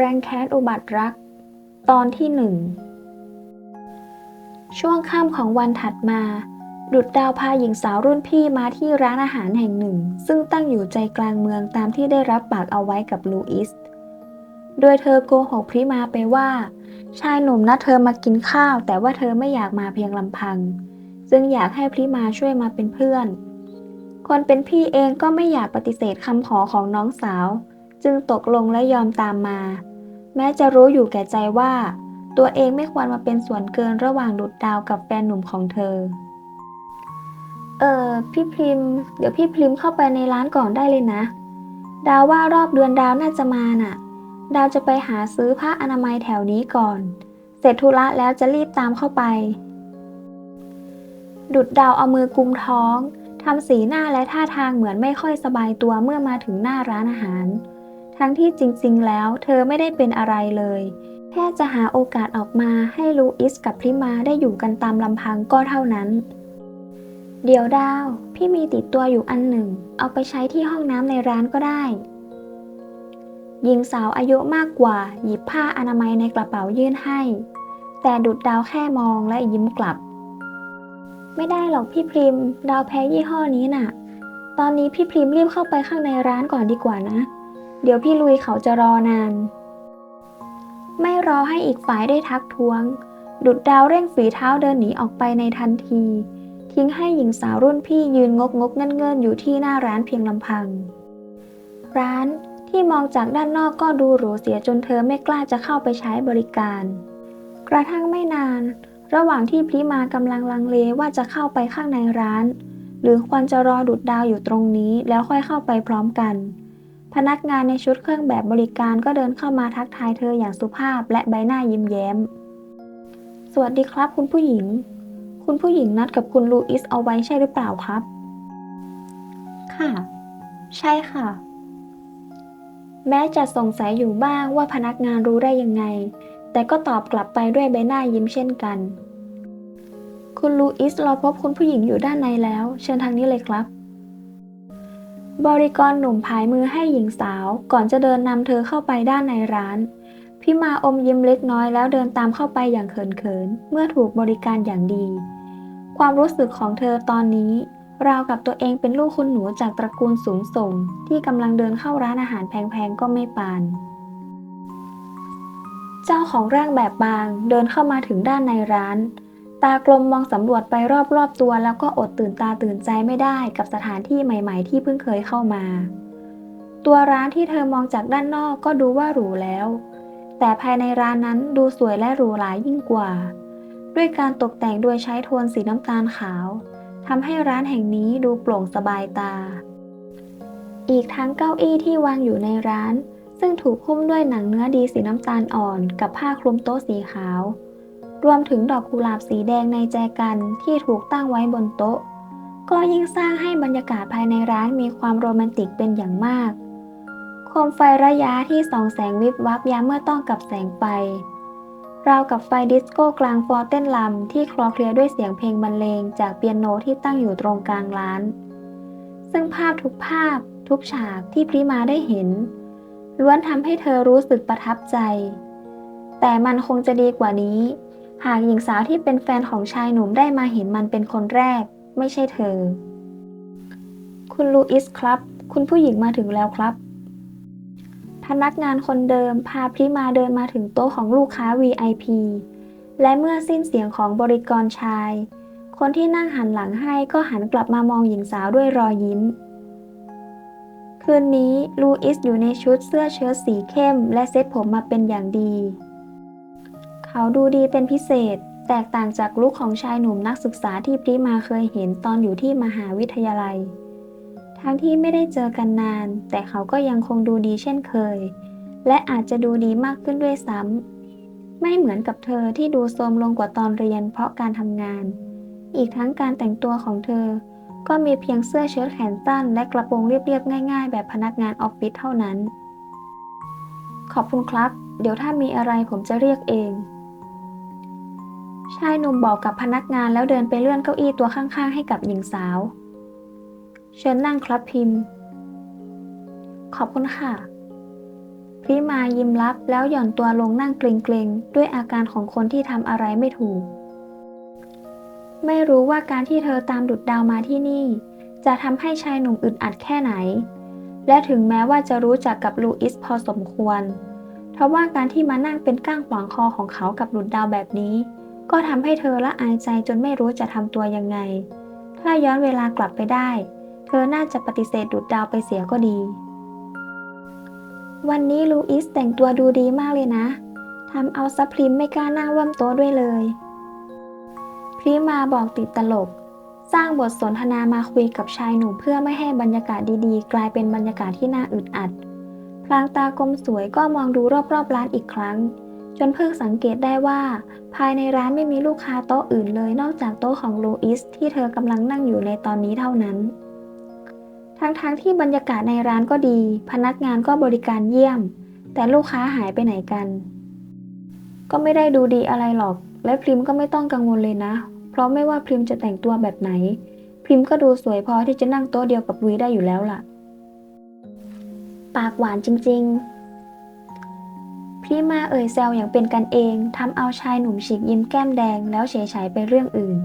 แรงแค้นอุบัติรัก ตอนที่หนึ่ง ช่วงค่ำของวันถัดมา ดุดดาวพาหญิงสาวรุ่นพี่มาที่ร้านอาหารแห่งหนึ่ง ซึ่งตั้งอยู่ใจกลางเมืองตามที่ได้รับปากเอาไว้กับลูอิส โดยเธอโกหกพริมาไปว่า ชายหนุ่มนัดเธอมากินข้าว แต่ว่าเธอไม่อยากมาเพียงลำพังจึงอยากให้พริมาช่วยมาเป็นเพื่อน คนเป็นพี่เองก็ไม่อยากปฏิเสธคำขอของน้องสาวจึงตกลงและยอมตามมา แม้จะรู้อยู่แก่ใจว่า ตัวเองไม่ควรมาเป็นส่วนเกินระหว่างดุดดาวกับแฟนหนุ่มของเธอ เออพี่พริมเดี๋ยวพี่พริมเข้าไปในร้านก่อนได้เลยนะ ดาวว่ารอบเดือนดาวน่าจะมาน่ะ ดาวจะไปหาซื้อผ้าอนามัยแถวนี้ก่อน เสร็จธุระแล้วจะรีบตามเข้าไป ดุดดาวเอามือกุมท้องทำสีหน้าและท่าทางเหมือนไม่ค่อยสบายตัวเมื่อมาถึงหน้าร้านอาหาร ทั้งที่จริงๆ แล้วเธอไม่ได้เป็นอะไรเลย แค่จะหาโอกาสออกมาให้ลูอิสกับพริมาได้อยู่กันตามลำพังก็เท่านั้น เดี๋ยวดาว พี่มีติดตัวอยู่อันหนึ่ง เอาไปใช้ที่ห้องน้ำในร้านก็ได้ หญิงสาวอายุมากกว่า หยิบผ้าอนามัยในกระเป๋ายื่นให้ แต่ดุดดาวแค่มองและยิ้มกลับ ไม่ได้หรอกพี่พริม ดาวแพ้ยี่ห้อนี้น่ะ ตอนนี้พี่พริมรีบเข้าไปข้างในร้านก่อนดีกว่านะ เดี๋ยวพี่ลุยเขาจะรอนาน ไม่รอให้อีกฝ่ายได้ทักท้วง ดุดดาวเร่งฝีเท้าเดินหนีออกไปในทันที ทิ้งให้หญิงสาวรุ่นพี่ยืนงกงกเงินเงินอยู่ที่หน้าร้านเพียงลำพัง ร้านที่มองจากด้านนอกก็ดูหรูเสียจนเธอไม่กล้าจะเข้าไปใช้บริการ กระทั่งไม่นาน ระหว่างที่พริมากำลังลังเลว่าจะเข้าไปข้างในร้าน หรือควรจะรอดุดดาวอยู่ตรงนี้แล้วค่อยเข้าไปพร้อมกัน พนักงานในชุดเครื่องแบบบริการก็เดินเข้ามาทักทายเธออย่างสุภาพและใบหน้ายิ้มแย้ม สวัสดีครับคุณผู้หญิง คุณผู้หญิงนัดกับคุณลูอิสเอาไว้ใช่หรือเปล่าครับ ค่ะ ใช่ค่ะ แม้จะสงสัยอยู่บ้างว่าพนักงานรู้ได้ยังไง แต่ก็ตอบกลับไปด้วยใบหน้ายิ้มเช่นกัน คุณลูอิสรอพบคุณผู้หญิงอยู่ด้านในแล้ว เชิญทางนี้เลยครับ บริกรหนุ่มพายมือให้หญิงสาวก่อนจะเดินนำเธอเข้าไปด้านในร้านพี่มาอมยิ้มเล็กน้อยแล้วเดินตามเข้าไปอย่างเขินๆเมื่อถูกบริการอย่างดี ความรู้สึกของเธอตอนนี้ ราวกับตัวเองเป็นลูกคุณหนูจากตระกูลสูงส่ง ที่กำลังเดินเข้าร้านอาหารแพงๆก็ไม่ปาน เจ้าของร่างแบบบางเดินเข้ามาถึงด้านในร้าน ตากลมมองสำรวจไปรอบๆตัว แล้วก็อดตื่นตาตื่นใจไม่ได้กับสถานที่ใหม่ ๆ ที่เพิ่งเคยเข้ามา ตัวร้านที่เธอมองจากด้านนอกก็ดูว่าหรูแล้ว แต่ภายในร้านนั้นดูสวยและหรูหรายิ่งกว่า ด้วยการตกแต่งโดยใช้โทนสีน้ำตาลขาวทำให้ร้านแห่งนี้ดูโปร่งสบายตา อีกทั้งเก้าอี้ที่วางอยู่ในร้าน ซึ่งถูกหุ้มด้วยหนังเนื้อดีสีน้ำตาลอ่อน กับผ้าคลุมโต๊ะสีขาว รวมถึงดอกกุหลาบสีแดงในแจกันที่ถูกตั้งไว้บนโต๊ะ ก็ยิ่งสร้างให้บรรยากาศภายในร้านมีความโรแมนติกเป็นอย่างมากโคมไฟระยะที่ส่องแสงวิบวับยามเมื่อต้องกับแสงไฟราวกับไฟดิสโก้กลางฟอร์เต้นลำที่คลอเคลียด้วยเสียงเพลงบรรเลงจากเปียโนที่ตั้งอยู่ตรงกลางร้าน ซึ่งภาพทุกภาพ ทุกฉากที่พริมาได้เห็น ล้วนทำให้เธอรู้สึกประทับใจ แต่มันคงจะดีกว่านี้ หากหญิงสาวที่เป็นแฟนของชายหนุ่มได้มาเห็นมันเป็นคนแรก ไม่ใช่เธอ คุณลูอิสครับ คุณผู้หญิงมาถึงแล้วครับ พนักงานคนเดิมพาพริมาเดินมาถึงโต๊ะของลูกค้า VIP และเมื่อสิ้นเสียงของบริกรชาย คนที่นั่งหันหลังให้ก็หันกลับมามองหญิงสาวด้วยรอยยิ้ม คืนนี้ลูอิสอยู่ในชุดเสื้อเชิ้ตสีเข้ม และเซ็ตผมมาเป็นอย่างดี เขาดูดีเป็นพิเศษ แตกต่างจากลุคของชายหนุ่มนักศึกษาที่พริมาเคยเห็นตอนอยู่ที่มหาวิทยาลัย ทั้งที่ไม่ได้เจอกันนาน แต่เขาก็ยังคงดูดีเช่นเคย และอาจจะดูดีมากขึ้นด้วยซ้ำไม่เหมือนกับเธอที่ดูโทรมลงกว่าตอนเรียนเพราะการทำงาน อีกทั้งการแต่งตัวของเธอ ก็มีเพียงเสื้อเชิ้ตแขนสั้น และกระโปรงเรียบๆง่าย ๆ แบบพนักงานออฟฟิศเท่านั้น ขอบคุณครับเดี๋ยวถ้ามีอะไรผมจะเรียกเอง ชายหนุ่มบอกกับพนักงานแล้วเดินไปเลื่อนเก้าอี้ตัวข้างๆ ให้กับหญิงสาว เชิญนั่งครับพิมพ์ ขอบคุณค่ะพริมายิ้มรับแล้วหย่อนตัวลงนั่งเกรงๆ ด้วยอาการของคนที่ทำอะไรไม่ถูก ไม่รู้ว่าการที่เธอตามดุดดาวมาที่นี่ จะทำให้ชายหนุ่มอึดอัดแค่ไหน และถึงแม้ว่าจะรู้จักกับลูอิสพอสมควรทว่าการที่มานั่งเป็นก้างขวางคอของเขากับดุดดาวแบบนี้ ก็ทำให้เธอละอายใจจนไม่รู้จะทำตัวยังไง ถ้าย้อนเวลากลับไปได้ เธอน่าจะปฏิเสธดุดดาวไปเสียก็ดี วันนี้ลูอิสแต่งตัวดูดีมากเลยนะทำเอาซัพพริมไม่กล้านั่งร่วมโต๊ะด้วยเลย พริมาบอกติดตลก สร้างบทสนทนามาคุยกับชายหนุ่มเพื่อไม่ให้บรรยากาศดีๆ กลายเป็นบรรยากาศที่น่าอึดอัดพลางตากลมสวยก็มองดูรอบๆร้านอีกครั้ง จนเพิ่งสังเกตได้ว่า ภายในร้านไม่มีลูกค้าโต๊ะอื่นเลยนอกจากโต๊ะของลูอิสที่เธอกำลังนั่งอยู่ในตอนนี้เท่านั้น ทั้งๆทที่บรรยากาศในร้านก็ดี พนักงานก็บริการเยี่ยม แต่ลูกค้าหายไปไหนกัน ก็ไม่ได้ดูดีอะไรหรอก และพริมก็ไม่ต้องกังวลเลยนะ เพราะไม่ว่าพริมจะแต่งตัวแบบไหน พริมก็ดูสวยพอที่จะนั่งโต๊ะเดียวกับลุยได้อยู่แล้วล่ะ ปากหวานจริง ๆ พริมาเอ่ยแซวอย่างเป็นกันเองทำเอาชายหนุ่มฉีกยิ้มแก้มแดงแล้วเฉยฉายไปเรื่องอื่น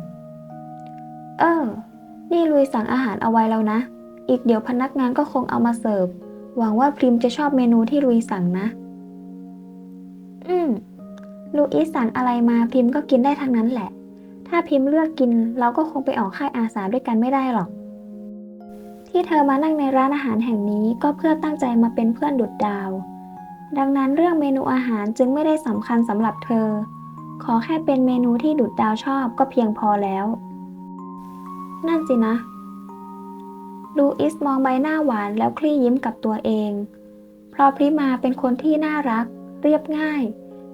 เออ นี่ลุยสั่งอาหารเอาไว้แล้วนะ อีกเดี๋ยวพนักงานก็คงเอามาเสิร์ฟ หวังว่าพริมจะชอบเมนูที่ลุยสั่งนะ อืมลูอิสสั่งอะไรมาพิมก็กินได้ทั้งนั้นแหละ ถ้าพิมเลือกกินเราก็คงไปออกค่ายอาสาด้วยกันไม่ได้หรอก ที่เธอมานั่งในร้านอาหารแห่งนี้ก็เพื่อตั้งใจมาเป็นเพื่อนดุดดาว ดังนั้นเรื่องเมนูอาหารจึงไม่ได้สำคัญสำหรับเธอ ขอแค่เป็นเมนูที่ดุดดาวชอบก็เพียงพอแล้ว นั่นสินะ ลูอิสมองใบหน้าหวานแล้วคลี่ยิ้มกับตัวเอง เพราะพริมาเป็นคนที่น่ารัก เรียบง่าย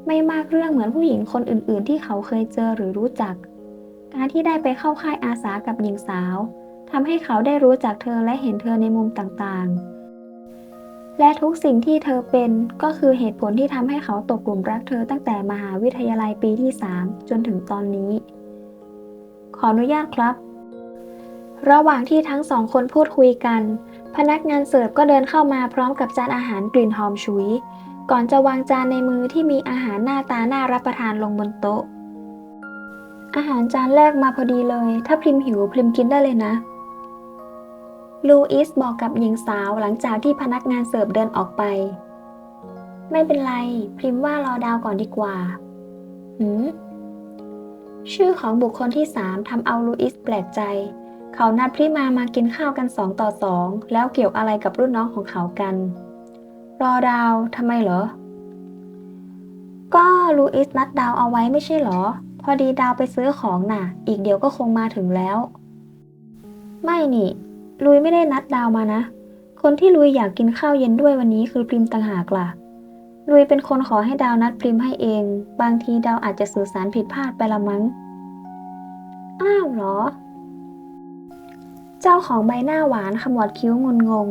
ไม่มากเรื่องเหมือนผู้หญิงคนอื่น ๆ ที่เขาเคยเจอหรือรู้จัก การที่ได้ไปเข้าค่ายอาสากับหญิงสาวทำให้เขาได้รู้จักเธอและเห็นเธอในมุมต่างๆ และทุกสิ่งที่เธอเป็นก็คือเหตุผลที่ทำให้เขาตกกลุ่มรักเธอตั้งแต่มหาวิทยาลัยปีที่ 3 จนถึงตอนนี้ ขออนุญาตครับ ระหว่างที่ทั้งสองคนพูดคุยกัน พนักงานเสิร์ฟก็เดินเข้ามาพร้อมกับจานอาหารกลิ่นหอมฉุย ก่อนจะวางจานในมือที่มีอาหารหน้าตาน่ารับประทานลงบนโต๊ะ อาหารจานแรกมาพอดีเลย ถ้าพริมหิวพริมกินได้เลยนะ ลูอิสบอกกับหญิงสาวหลังจากที่พนักงานเสิร์ฟเดินออกไป ไม่เป็นไรพริมว่ารอดาวก่อนดีกว่า หืม ชื่อของบุคคลที่สามทำเอาลูอิสแปลกใจ เขานัดพริมามากินข้าวกันสองต่อสองแล้วเกี่ยวอะไรกับรุ่นน้องของเขากัน รอดาวทำไมเหรอ ก็ลูอิสนัดดาวเอาไว้ไม่ใช่เหรอ พอดีดาวไปซื้อของน่ะ อีกเดี๋ยวก็คงมาถึงแล้ว ไม่นี่ ลุยไม่ได้นัดดาวมานะ คนที่ลุยอยากกินข้าวเย็นด้วยวันนี้คือพริมต่างหากล่ะลุยเป็นคนขอให้ดาวนัดพริมให้เอง บางทีดาวอาจจะสื่อสารผิดพลาดไปละมั้ง อ้าวเหรอ เจ้าของใบหน้าหวานขมวดคิ้วงุนงง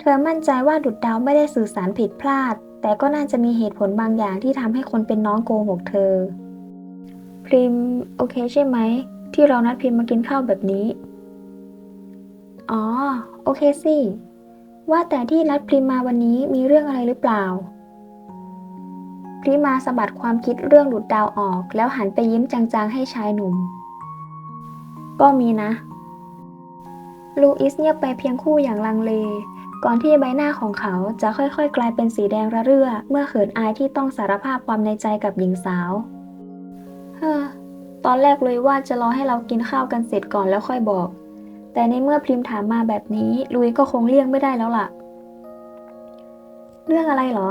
เธอมั่นใจว่าดุดดาวไม่ได้สื่อสารผิดพลาด แต่ก็น่าจะมีเหตุผลบางอย่างที่ทำให้คนเป็นน้องโกหกเธอ พริม โอเคใช่ไหม ที่เรานัดพริมมากินข้าวแบบนี้ อ๋อ โอเคสิ ว่าแต่ที่นัดพริมมาวันนี้มีเรื่องอะไรหรือเปล่า พริมาสะบัดความคิดเรื่องหลุดดาวออก แล้วหันไปยิ้มจางๆให้ชายหนุ่ม ก็มีนะ ลูอิสเงียบไปเพียงคู่อย่างลังเล ก่อนที่ใบหน้าของเขาจะค่อยๆ กลายเป็นสีแดงระเรื่อ เมื่อเขินอายที่ต้องสารภาพความในใจกับหญิงสาว เฮ้อ ตอนแรกเลยว่าจะรอให้เรากินข้าวกันเสร็จก่อนแล้วค่อยบอก แต่ในเมื่อพิมถามมาแบบนี้ลุยก็คงเลี่ยงไม่ได้แล้วล่ะ เรื่องอะไรเหรอ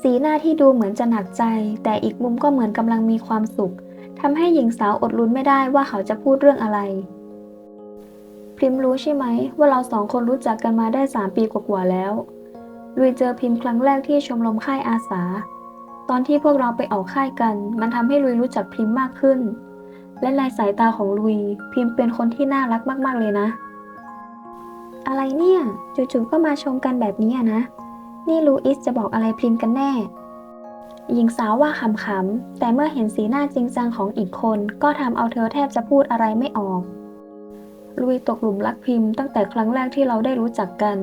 สีหน้าที่ดูเหมือนจะหนักใจ แต่อีกมุมก็เหมือนกำลังมีความสุขทำให้หญิงสาวอดลุ้นไม่ได้ว่าเขาจะพูดเรื่องอะไร พิมรู้ใช่ไหมว่าเราสองคนรู้จักกันมาได้สามปีกว่าๆแล้วลุยเจอพิมพ์ครั้งแรกที่ชมรมค่ายอาสา ตอนที่พวกเราไปออกค่ายกัน มันทำให้ลุยรู้จักพิมพ์มากขึ้น และในสายตาของลุย พิมพ์เป็นคนที่น่ารักมาก ๆ เลยนะ อะไรเนี่ยจู่ๆก็มาชมกันแบบนี้นะ นี่ลูอิสจะบอกอะไรพิมกันแน่ หญิงสาวว่าขำๆแต่เมื่อเห็นสีหน้าจริงจังของอีกคน ก็ทำเอาเธอแทบจะพูดอะไรไม่ออก ลุยตกหลุมรักพิมพ์ตั้งแต่ครั้งแรกที่เราได้รู้จักกัน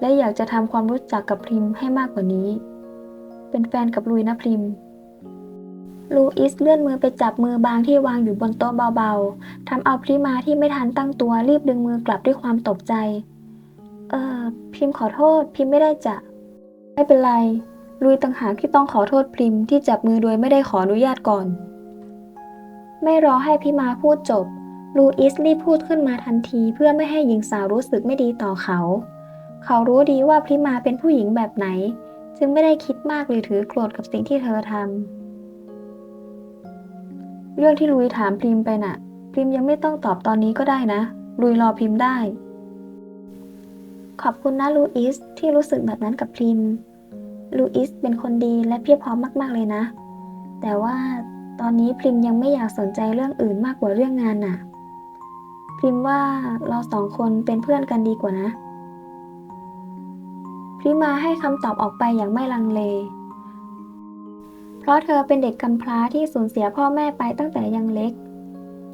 และอยากจะทำความรู้จักกับพิมให้มากกว่านี้ เป็นแฟนกับลุยนะพิม ลูอิสเลื่อนมือไปจับมือบางที่วางอยู่บนโต๊ะเบาๆ ทำเอาพริมาที่ไม่ทันตั้งตัวรีบดึงมือกลับด้วยความตกใจ เออพิมขอโทษ พิมไม่ได้จะ ไม่เป็นไร ลุยต่างหากที่ต้องขอโทษพริมที่จับมือโดยไม่ได้ขออนุญาตก่อน ไม่รอให้พิมาพูดจบ ลูอิสรีบพูดขึ้นมาทันทีเพื่อไม่ให้หญิงสาวรู้สึกไม่ดีต่อเขา เขารู้ดีว่าพิมาเป็นผู้หญิงแบบไหน จึงไม่ได้คิดมากหรือถือโกรธกับสิ่งที่เธอทำ เรื่องที่ลุยถามพริมไปน่ะพริมยังไม่ต้องตอบตอนนี้ก็ได้นะ ลุยรอพริมได้ ขอบคุณนะลูอิสที่รู้สึกแบบนั้นกับพริมลูอิสเป็นคนดีและเพียบพร้อมมาก ๆ เลยนะ แต่ว่าตอนนี้พริมยังไม่อยากสนใจเรื่องอื่นมากกว่าเรื่องงานน่ะ พริมว่าเราสองคนเป็นเพื่อนกันดีกว่านะ พริมาให้คำตอบออกไปอย่างไม่ลังเล ราะเธอเป็นเด็กกำพร้าที่สูญเสียพ่อแม่ไปตั้งแต่ยังเล็ก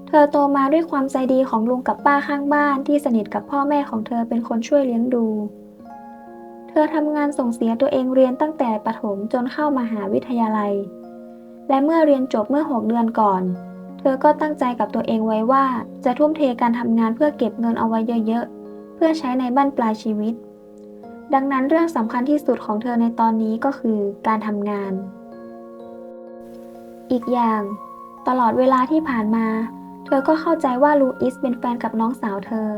เธอโตมาด้วยความใจดีของลุงกับป้าข้างบ้านที่สนิทกับพ่อแม่ของเธอเป็นคนช่วยเลี้ยงดู เธอทำงานส่งเสียตัวเองเรียนตั้งแต่ประถมจนเข้ามาหาวิทยาลัย และเมื่อเรียนจบเมื่อ 6 เดือนก่อน เธอก็ตั้งใจกับตัวเองไว้ว่าจะทุ่มเทการทำงานเพื่อเก็บเงินเอาไว้เยอะๆ เพื่อใช้ในบั้นปลายชีวิต ดังนั้นเรื่องสำคัญที่สุดของเธอในตอนนี้ก็คือการทำงาน อีกอย่าง ตลอดเวลาที่ผ่านมา เธอก็เข้าใจว่าลูอิสเป็นแฟนกับน้องสาวเธอ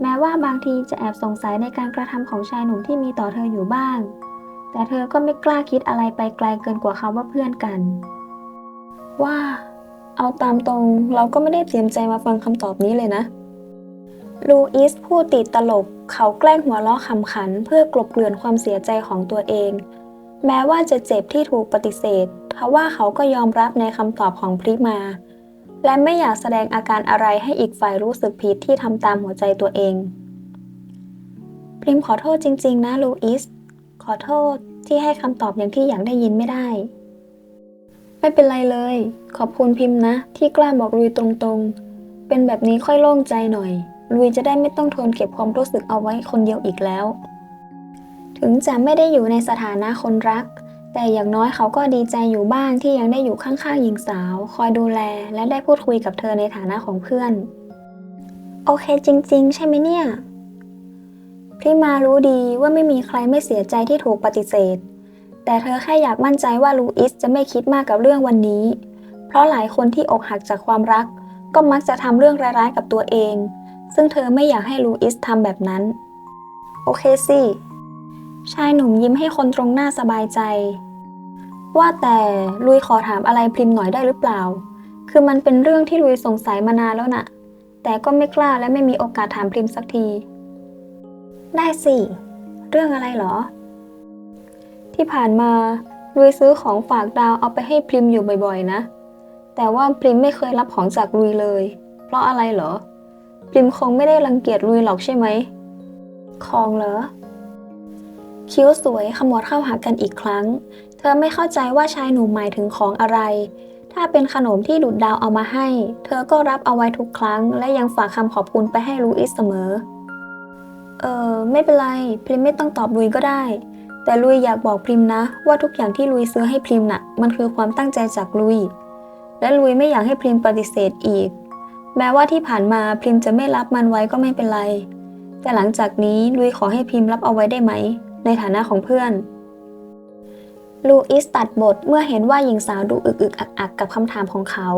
แม้ว่าบางทีจะแอบสงสัยในการกระทำของชายหนุ่มที่มีต่อเธออยู่บ้าง แต่เธอก็ไม่กล้าคิดอะไรไปไกลเกินกว่าคำว่าเพื่อนกัน ว่า เอาตามตรงเราก็ไม่ได้เตรียมใจมาฟังคำตอบนี้เลยนะลูอิสพูดติดตลกเขาแกล้งหัวเราะขำขัน เพื่อกลบเกลื่อนความเสียใจของตัวเอง แม้ว่าจะเจ็บที่ถูกปฏิเสธ ทว่าเขาก็ยอมรับในคำตอบของพริมา และไม่อยากแสดงอาการอะไรให้อีกฝ่ายรู้สึกผิดที่ทำตามหัวใจตัวเอง พริมขอโทษจริง ๆ นะลูอิส ขอโทษที่ให้คำตอบอย่างที่อยากได้ยินไม่ได้ ไม่เป็นไรเลย ขอบคุณพิมพ์นะ ที่กล้าบอกลุยตรงๆ เป็นแบบนี้ค่อยโล่งใจหน่อยลุยจะได้ไม่ต้องทนเก็บความรู้สึกเอาไว้คนเดียวอีกแล้ว ถึงจะไม่ได้อยู่ในสถานะคนรัก แต่อย่างน้อยเขาก็ดีใจอยู่บ้างที่ยังได้อยู่ข้างๆหญิงสาว คอยดูแล และได้พูดคุยกับเธอในฐานะของเพื่อน โอเคจริง ๆ ใช่ไหมเนี่ยพี่มารู้ดีว่าไม่มีใครไม่เสียใจที่ถูกปฏิเสธ แต่เธอแค่อยากมั่นใจว่าลูอิสจะไม่คิดมากกับเรื่องวันนี้ เพราะหลายคนที่อกหักจากความรัก ก็มักจะทำเรื่องร้ายๆกับตัวเอง ซึ่งเธอไม่อยากให้ลูอิสทำแบบนั้น โอเคสิชายหนุ่มยิ้มให้คนตรงหน้าสบายใจ ว่าแต่ลุยขอถามอะไรพริมหน่อยได้หรือเปล่า คือมันเป็นเรื่องที่ลุยสงสัยมานานแล้วน่ะ แต่ก็ไม่กล้าและไม่มีโอกาสถามพริมสักที ได้สิ เรื่องอะไรเหรอ ที่ผ่านมาลุยซื้อของฝากดาวเอาไปให้พริมอยู่บ่อยๆ นะ แต่ว่าพริมไม่เคยรับของจากลุยเลย เพราะอะไรเหรอ พริมคงไม่ได้รังเกียจลุยหรอกใช่ไหม ของเหรอ คิ้วสวยขมวดเข้าหากันอีกครั้งเธอไม่เข้าใจว่าชายหนุ่มหมายถึงของอะไร ถ้าเป็นขนมที่ดุดดาวเอามาให้ เธอก็รับเอาไว้ทุกครั้ง และยังฝากคำขอบคุณไปให้ลูอิสเสมอ เออไม่เป็นไรพริมไม่ต้องตอบลุยก็ได้ แต่ลุยอยากบอกพริมนะ ว่าทุกอย่างที่ลุยซื้อให้พริมน่ะ มันคือความตั้งใจจากลุย และลุยไม่อยากให้พริมปฏิเสธอีก แม้ว่าที่ผ่านมาพริมจะไม่รับมันไว้ก็ไม่เป็นไร แต่หลังจากนี้ลุยขอให้พริมรับเอาไว้ได้ไหม ในฐานะของเพื่อน ลูอิสตัดบทเมื่อเห็นว่าหญิงสาวดูอึกอึกอักอักกับคำถามของเขา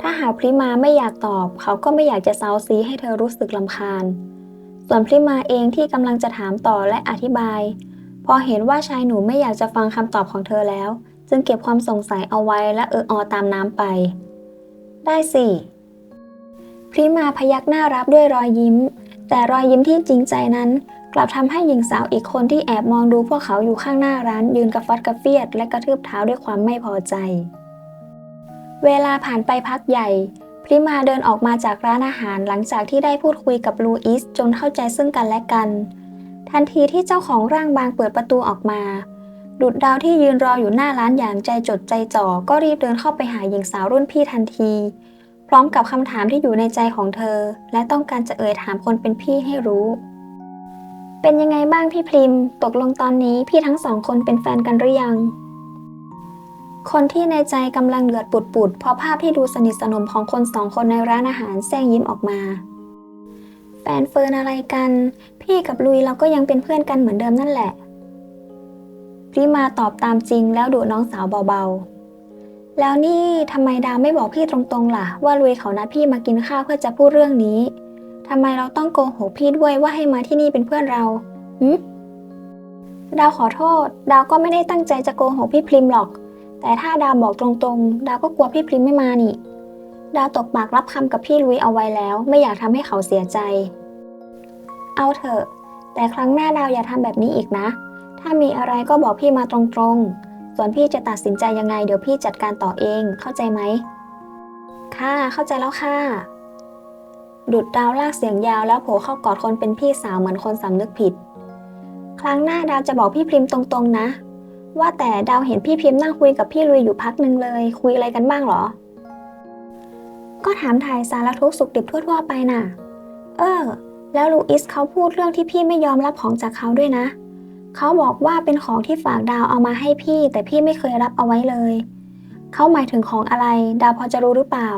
ถ้าหากพริมาไม่อยากตอบ เขาก็ไม่อยากจะเซาซีให้เธอรู้สึกลำคาญ ส่วนพริมาเองที่กำลังจะถามต่อและอธิบาย พอเห็นว่าชายหนุ่มไม่อยากจะฟังคำตอบของเธอแล้ว จึงเก็บความสงสัยเอาไว้และเอออตามน้ำไป ได้สิพริมาพยักหน้ารับด้วยรอยยิ้ม แต่รอยยิ้มที่จริงใจนั้น กลับทำให้หญิงสาวอีกคนที่แอบมองดูพวกเขาอยู่ข้างหน้าร้านยืนกระฟัดกระเฟียด และกระทืบเท้าด้วยความไม่พอใจ เวลาผ่านไปพักใหญ่พริมาเดินออกมาจากร้านอาหารหลังจากที่ได้พูดคุยกับลูอิสจนเข้าใจซึ่งกันและกัน ทันทีที่เจ้าของร่างบางเปิดประตูออกมา ดุดดาวที่ยืนรออยู่หน้าร้านอย่างใจจดใจจ่อก็รีบเดินเข้าไปหาหญิงสาวรุ่นพี่ทันที พร้อมกับคำถามที่อยู่ในใจของเธอ และต้องการจะเอ่ยถามคนเป็นพี่ให้รู้ เป็นยังไงบ้างพี่พริม ตกลงตอนนี้พี่ทั้งสองคนเป็นแฟนกันหรือยัง คนที่ในใจกำลังเดือดปุดๆเพราะภาพที่ดูสนิทสนมของคนสองคนในร้านอาหารแซงยิ้มออกมา แฟนเฟิร์นอะไรกัน พี่กับลุยเราก็ยังเป็นเพื่อนกันเหมือนเดิมนั่นแหละพริมาตอบตามจริงแล้วดุน้องสาวเบาๆ แล้วนี่ทำไมดาวไม่บอกพี่ตรงๆล่ะ ว่าลุยเขานัดพี่มากินข้าวเพื่อจะพูดเรื่องนี้ ทำไมเราต้องโกหกพี่ด้วยว่าให้มาที่นี่เป็นเพื่อนเราหืมดาวขอโทษ ดาวก็ไม่ได้ตั้งใจจะโกหกพี่พริมหรอก แต่ถ้าดาวบอกตรงๆ ดาวก็กลัวพี่พริมไม่มานี่ ดาวตกปากรับคำกับพี่ลุยเอาไว้แล้ว ไม่อยากทำให้เขาเสียใจ เอาเถอะ แต่ครั้งหน้าดาวอย่าทำแบบนี้อีกนะ ถ้ามีอะไรก็บอกพี่มาตรงๆ ส่วนพี่จะตัดสินใจยังไงเดี๋ยวพี่จัดการต่อเอง เข้าใจไหมค่ะเข้าใจแล้วค่ะ ดุดดาวลากเสียงยาวแล้วโผล่เข้ากอดคนเป็นพี่สาวเหมือนคนสำนึกผิด ครั้งหน้าดาวจะบอกพี่พิมตรงๆนะ ว่าแต่ดาวเห็นพี่พิมพ์นั่งคุยกับพี่ลุยอยู่พักหนึ่งเลย คุยอะไรกันบ้างเหรอ ก็ถามถ่ายสารทุกสุขดิบทั่วๆไปน่ะ เออ แล้วลูอิสเขาพูดเรื่องที่พี่ไม่ยอมรับของจากเขาด้วยนะ เขาบอกว่าเป็นของที่ฝากดาวเอามาให้พี่ แต่พี่ไม่เคยรับเอาไว้เลย เขาหมายถึงของอะไร ดาวพอจะรู้หรือเปล่า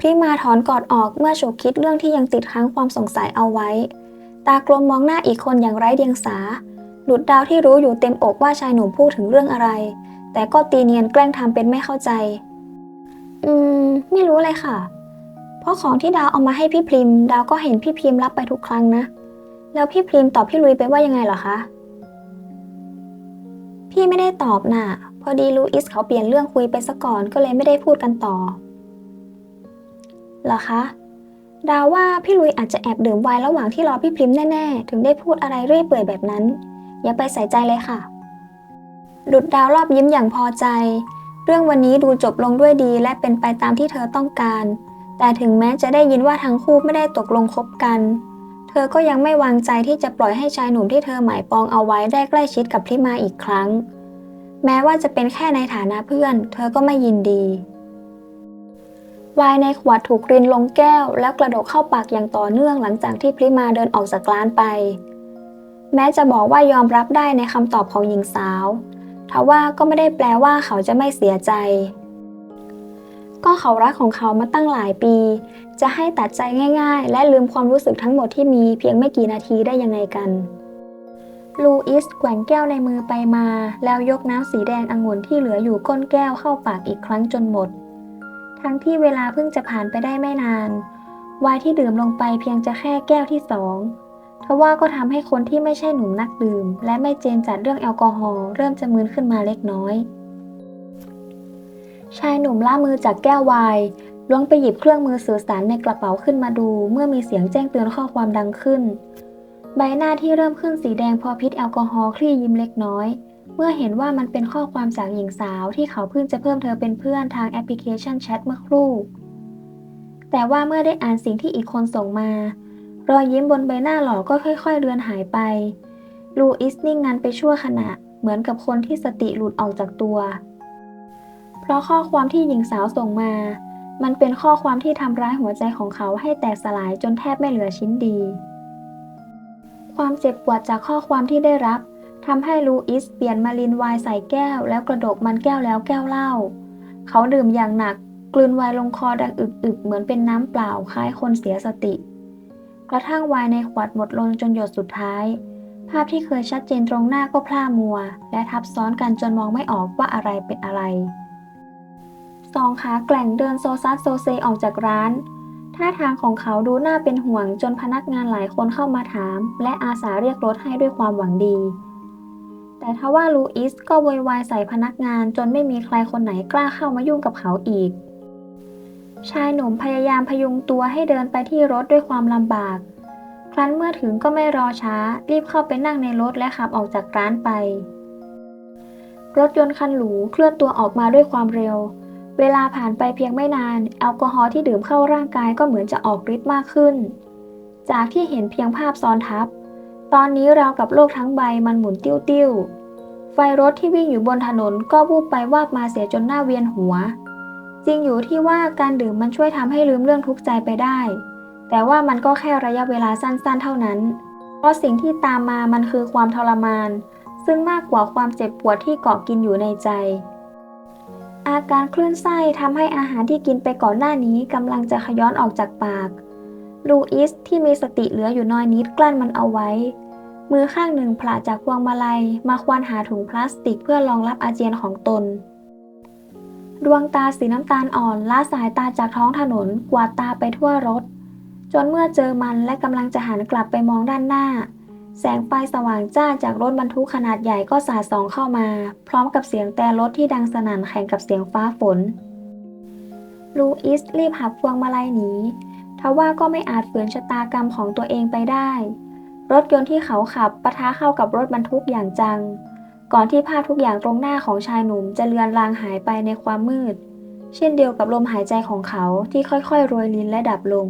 พี่มาถอนกอดออกเมื่อฉุกคิดเรื่องที่ยังติดค้างความสงสัยเอาไว้ ตากลมมองหน้าอีกคนอย่างไร้เดียงสาหลุดดาวที่รู้อยู่เต็มอกว่าชายหนุ่มพูดถึงเรื่องอะไร แต่ก็ตีเนียนแกล้งทำเป็นไม่เข้าใจ อืม ไม่รู้เลยค่ะ เพราะของที่ดาวเอามาให้พี่พริมดาวก็เห็นพี่พริมรับไปทุกครั้งนะ แล้วพี่พริมตอบพี่ลุยไปว่ายังไงเหรอคะ พี่ไม่ได้ตอบน่ะ พอดีลูอิสเขาเปลี่ยนเรื่องคุยไปซะก่อนก็เลยไม่ได้พูดกันต่อ เหรอคะดาวว่าพี่ลุยอาจจะแอบดื่มไวน์ระหว่างที่รอพี่พริมแน่ๆ ถึงได้พูดอะไรเรื่อยเปื่อยแบบนั้น อย่าไปใส่ใจเลยค่ะ ดุดดาวรอบยิ้มอย่างพอใจ เรื่องวันนี้ดูจบลงด้วยดีและเป็นไปตามที่เธอต้องการ แต่ถึงแม้จะได้ยินว่าทั้งคู่ไม่ได้ตกลงคบกัน เธอก็ยังไม่วางใจที่จะปล่อยให้ชายหนุ่มที่เธอหมายปองเอาไว้ได้ใกล้ชิดกับพริมาอีกครั้ง แม้ว่าจะเป็นแค่ในฐานะเพื่อน เธอก็ไม่ยินดี วน์ในขวดถูกรินลงแก้ว แล้วกระโดดเข้าปากอย่างต่อเนื่องหลังจากที่พริมาเดินออกจากร้านไป แม้จะบอกว่ายอมรับได้ในคำตอบของหญิงสาวทว่าก็ไม่ได้แปลว่าเขาจะไม่เสียใจ ก็เขารักของเขามาตั้งหลายปี จะให้ตัดใจง่าย ๆ และลืมความรู้สึกทั้งหมดที่มีเพียงไม่กี่นาทีได้ยังไงกันลูอิสแกว่งแก้วในมือไปมา แล้วยกน้ำสีแดงองุ่นที่เหลืออยู่ก้นแก้วเข้าปากอีกครั้งจนหมด ทั้งที่เวลาเพิ่งจะผ่านไปได้ไม่นาน ไวน์ที่ดื่มลงไปเพียงจะแค่แก้วที่สองทว่าก็ทำให้คนที่ไม่ใช่หนุ่มนักดื่ม และไม่เจนจัดเรื่องแอลกอฮอล์เริ่มจะมึนขึ้นมาเล็กน้อย ชายหนุ่มล่ามือจากแก้วไวน์ล้วงไปหยิบเครื่องมือสื่อสารในกระเป๋าขึ้นมาดู เมื่อมีเสียงแจ้งเตือนข้อความดังขึ้น ใบหน้าที่เริ่มขึ้นสีแดงพอพิษแอลกอฮอล์คลี่ยิ้มเล็กน้อย เมื่อเห็นว่ามันเป็นข้อความจากหญิงสาวที่เขาเพิ่งจะเพิ่มเธอเป็นเพื่อนทางแอปพลิเคชันแชทเมื่อครู่ แต่ว่าเมื่อได้อ่านสิ่งที่อีกคนส่งมา รอยยิ้มบนใบหน้าหล่อก็ค่อยๆ เลือนหายไป ลูอิสนิ่งงันไปชั่วขณะ เหมือนกับคนที่สติหลุดออกจากตัว เพราะข้อความที่หญิงสาวส่งมา มันเป็นข้อความที่ทำร้ายหัวใจของเขาให้แตกสลายจนแทบไม่เหลือชิ้นดี ความเจ็บปวดจากข้อความที่ได้รับ ทำให้ลูอิสเปลี่ยนมาลินไวน์ใส่แก้ว แล้วกระดกมันแก้วแล้วแก้วเหล้า เขาดื่มอย่างหนัก กลืนไวน์ลงคอดังอึกๆ เหมือนเป็นน้ำเปล่าคล้ายคนเสียสติ กระทั่งไวน์ในขวดหมดลงจนหยดสุดท้าย ภาพที่เคยชัดเจนตรงหน้าก็พร่ามัว และทับซ้อนกันจนมองไม่ออกว่าอะไรเป็นอะไรสองขาแกล่งเดินโซซัสโซเซออกจากร้านท่าทางของเขาดูน่าเป็นห่วงจนพนักงานหลายคนเข้ามาถาม และอาสาเรียกรถให้ด้วยความหวังดี แต่ทว่าลูอิสก็โวยวายใส่พนักงานจนไม่มีใครคนไหนกล้าเข้ามายุ่งกับเขาอีก ชายหนุ่มพยายามพยุงตัวให้เดินไปที่รถด้วยความลำบาก ครั้นเมื่อถึงก็ไม่รอช้า รีบเข้าไปนั่งในรถและขับออกจากร้านไป รถยนต์คันหรูเคลื่อนตัวออกมาด้วยความเร็ว เวลาผ่านไปเพียงไม่นาน แอลกอฮอล์ที่ดื่มเข้าร่างกายก็เหมือนจะออกฤทธิ์มากขึ้น จากที่เห็นเพียงภาพซ้อนทับ ตอนนี้ราวกับโลกทั้งใบมันหมุนติ้วๆไฟรถที่วิ่งอยู่บนถนนก็วูบไปวาบมาเสียจนหน้าเวียนหัว จริงอยู่ที่ว่าการดื่มมันช่วยทำให้ลืมเรื่องทุกข์ใจไปได้ แต่ว่ามันก็แค่ระยะเวลาสั้นๆ เท่านั้น เพราะสิ่งที่ตามมามันคือความทรมาน ซึ่งมากกว่าความเจ็บปวดที่เกาะกินอยู่ในใจ อาการคลื่นไส้ทำให้อาหารที่กินไปก่อนหน้านี้กำลังจะขย้อนออกจากปากลูอิสที่มีสติเหลืออยู่น้อยนิดกลั้นมันเอาไว้ มือข้างหนึ่งผละจากพวงมาลัยมาควานหาถุงพลาสติกเพื่อรองรับอาเจียนของตน ดวงตาสีน้ำตาลอ่อนละสายตาจากท้องถนนกวาดตาไปทั่วรถ จนเมื่อเจอมันและกำลังจะหันกลับไปมองด้านหน้า แสงไฟสว่างจ้าจากรถบรรทุกขนาดใหญ่ก็สาดส่องเข้ามา พร้อมกับเสียงแต่รถที่ดังสนั่นแข่งกับเสียงฟ้าฝนลูอิสรีบหักพวงมาลัยหนีทว่าก็ไม่อาจฝืนชะตากรรมของตัวเองไปได้ รถยนต์ที่เขาขับปะทะเข้ากับรถบรรทุกอย่างจัง ก่อนที่ภาพทุกอย่างตรงหน้าของชายหนุ่มจะเลือนลางหายไปในความมืด เช่นเดียวกับลมหายใจของเขาที่ค่อยๆโรยลินและดับลง